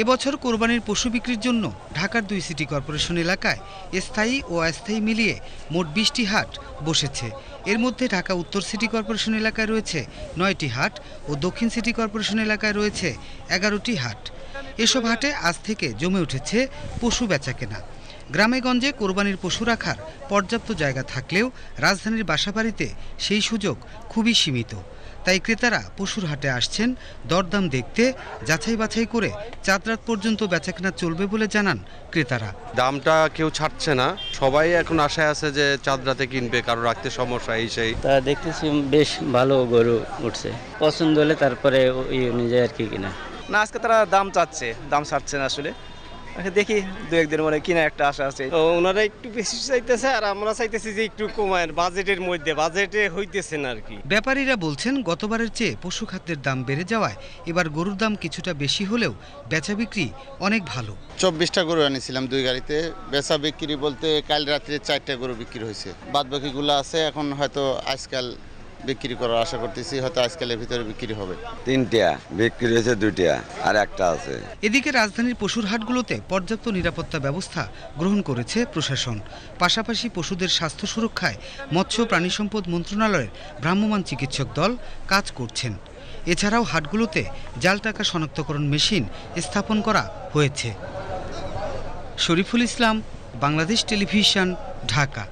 এবছর কোরবানির পশু বিক্রির জন্য ঢাকার দুই সিটি কর্পোরেশন এলাকায় স্থায়ী ও অস্থায়ী মিলিয়ে মোট বিশটি হাট বসেছে। এর মধ্যে ঢাকা উত্তর সিটি কর্পোরেশন এলাকায় রয়েছে নয়টি হাট ও দক্ষিণ সিটি কর্পোরেশন এলাকায় রয়েছে এগারোটি হাট। এসব হাটে আজ থেকে জমে উঠেছে পশু বেচাকেনা। গ্রামে গঞ্জে কোরবানির পশু রাখার পর্যাপ্ত জায়গা থাকলেও রাজধানীর বাসাবাড়িতে সেই সুযোগ খুবই সীমিত। তাই ক্রেতারা পশুর হাটে আসছেন দরদাম দেখতে যাচাই বাছাই করে চাঁদ রাত পর্যন্ত বেচাকেনা চলবে বলে জানান ক্রেতারা। দামটা কেউ ছাড়ছে না। সবাই এখন আশায় আছে যে চাঁদ রাতে কিনবে কারও রাখতে সমস্যা এই সেই। তা দেখতেছি বেশ ভালো গরু উঠছে। পছন্দ হলে তারপরে ওই অনুযায়ী আর কি কিনা। না আজকে তারা দাম চাচ্ছে দাম ছাড়ছে না আসলে। দেখি দু একদিন মনে কিনা একটা আশা আছে। তো ওনারা একটু বেশি চাইতেছে আর আমরা চাইতেছি যে একটু কমায় বাজেটের মধ্যে বাজেটে হইতেছে না আর কি। ব্যাপারীরা বলছেন গতবারের চেয়ে পশু খাদ্যের দাম বেড়ে যাওয়ায় এবার গরুর দাম কিছুটা বেশি হলেও বেচা বিক্রি অনেক ভালো। চব্বিশটা গরু আনিছিলাম দুই গাড়িতে। বেচা বিক্রি বলতে কাল রাত্রে চারটা গরু বিক্রি হয়েছে। বাদ বাকিগুলো আছে এখন হয়তো আজকাল বিক্রি করার আশা করতেছি হয়তো আজকালের ভিতরে বিক্রি হবে। তিনটা বিক্রি হয়েছে দুইটা আর একটা আছে। এদিকে রাজধানীর পশুর হাটগুলোতে পর্যাপ্ত নিরাপত্তা ব্যবস্থা গ্রহণ করেছে প্রশাসন। পাশাপাশি পশুদের স্বাস্থ্য সুরক্ষায় মৎস্য প্রাণী সম্পদ মন্ত্রণালয়ের ভ্রাম্যমাণ চিকিৎসক দল কাজ করছেন। এছাড়াও হাটগুলোতে জাল টাকা শনাক্তকরণ মেশিন স্থাপন করা হয়েছে। শরীফুল ইসলাম বাংলাদেশ টেলিভিশন ঢাকা।